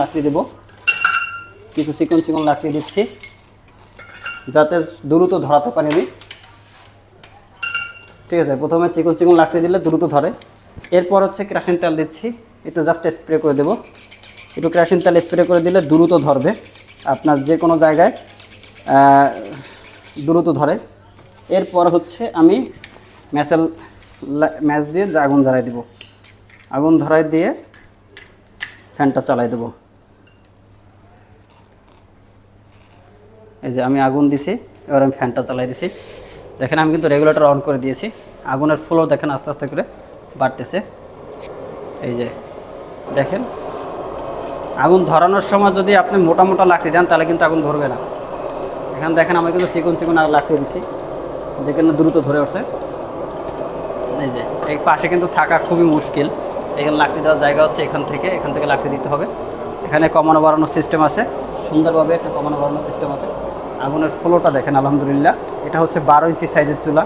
লাকড়ি দেবো। কিছু চিকন চিকন লাকড়ি দিচ্ছি, যাতে দ্রুত ধরাতে পারি আমি। ঠিক আছে, প্রথমে চিকন চিকন লাকড়ি দিলে দ্রুত ধরে। এরপর হচ্ছে ক্রাশিন তেল দিচ্ছি, একটু জাস্ট স্প্রে করে দেবো। একটু ক্রাশিন তেল স্প্রে করে দিলে দ্রুত ধরবে। আপনার যে কোনো জায়গায় দ্রুত ধরে। এরপর হচ্ছে আমি ম্যাসেল ম্যাচ দিয়ে আগুন ধরাই দেবো। আগুন ধরাই দিয়ে ফ্যানটা চালাই দেবো। এই যে আমি আগুন দিছি, এবার আমি ফ্যানটা চালাই দিছি। দেখেন, আমি কিন্তু রেগুলেটর অন করে দিয়েছি। আগুনের ফ্লো দেখেন আস্তে আস্তে করে বাড়তেছে। এই যে, দেখেন। আগুন ধরানোর সময় যদি আপনি মোটা মোটা লাকড়ি দেন, তাহলে কিন্তু আগুন ধরবে না। এখানে দেখেন, আমি কিন্তু চিকন চিকন আর লাকড়ি দিছি যেখানে দ্রুত ধরে উঠছে। এই যে, এই পাশে কিন্তু থাকা খুবই মুশকিল। এখানে লাকড়ি দেওয়ার জায়গা হচ্ছে এখান থেকে এখান থেকে লাকড়ি দিতে হবে। এখানে কমানো বাড়ানোর সিস্টেম আছে। সুন্দরভাবে একটা কমানো বাড়ানোর সিস্টেম আছে। আগুনের ফ্লোটা দেখেন, আলহামদুলিল্লাহ। এটা হচ্ছে বারো ইঞ্চি সাইজের চুলা।